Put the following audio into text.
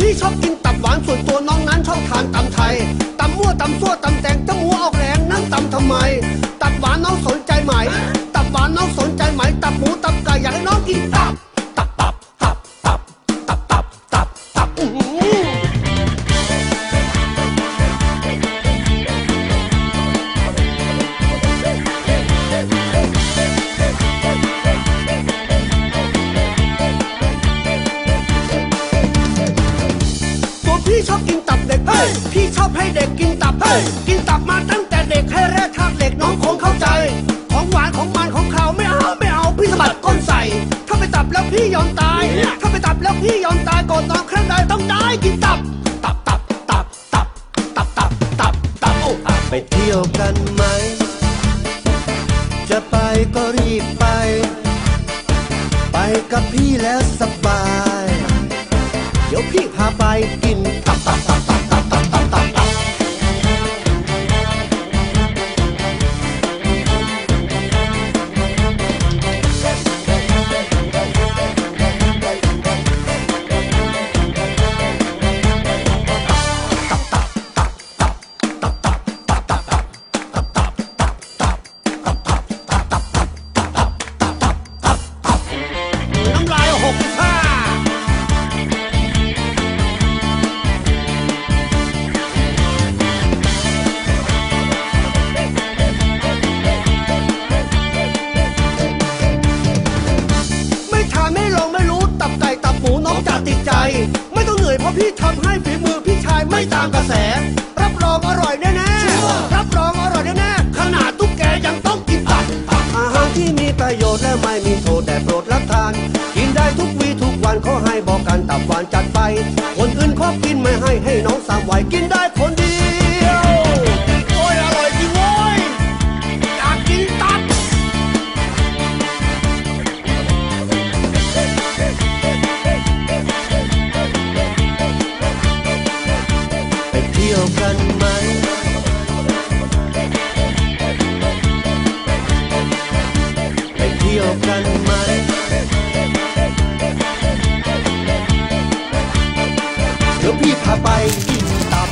พี่ชอบกินตับหวานส่วนตัวน้องนั้นชอบทานตำไทยตำมั่วตำซั่ว ตับเด็กพี่ชอบให้เด็กกินตับกินตับมาตั้งแต่เด็กให้แรกทางเด็กน้องคงเข้าใจ ของหวานของมันของเขาวไม่เอาไม่เอาพี่สะบัดก้นใส่ ถ้าไปตับแล้วพี่ยอมตาย ถ้าไปตับแล้วพี่ยอมตายก่อนนองครั้งใดต้องได้กินตับ ตับตับตับตับตับตับตับตับโอ้ตับไปเที่ยวกันไหม จะไปก็รีบไป ไปกับพี่แล้วสบาย เดี๋ยวพี่พาไปกินตับตับตับ ราะพี่ทำให้ฝีมือพี่ชายไม่ตามกระแส รับรองอร่อยแน่ๆรับรองอร่อยแน่ๆขนาดตุ๊กแกยังต้องกินตับอาหารที่มีประโยชน์และไม่มีโทษแต่โปรดรับทาน กินได้ทุกวีทุกวันขอให้บอกกันตับหวานจัดไป คนอื่นขอกินไม่ให้ให้น้องสามวัยกิน ที่ยวกันไหมไปเที่ยวกันไหมเดี๋ยวพี่พาไปกินตับ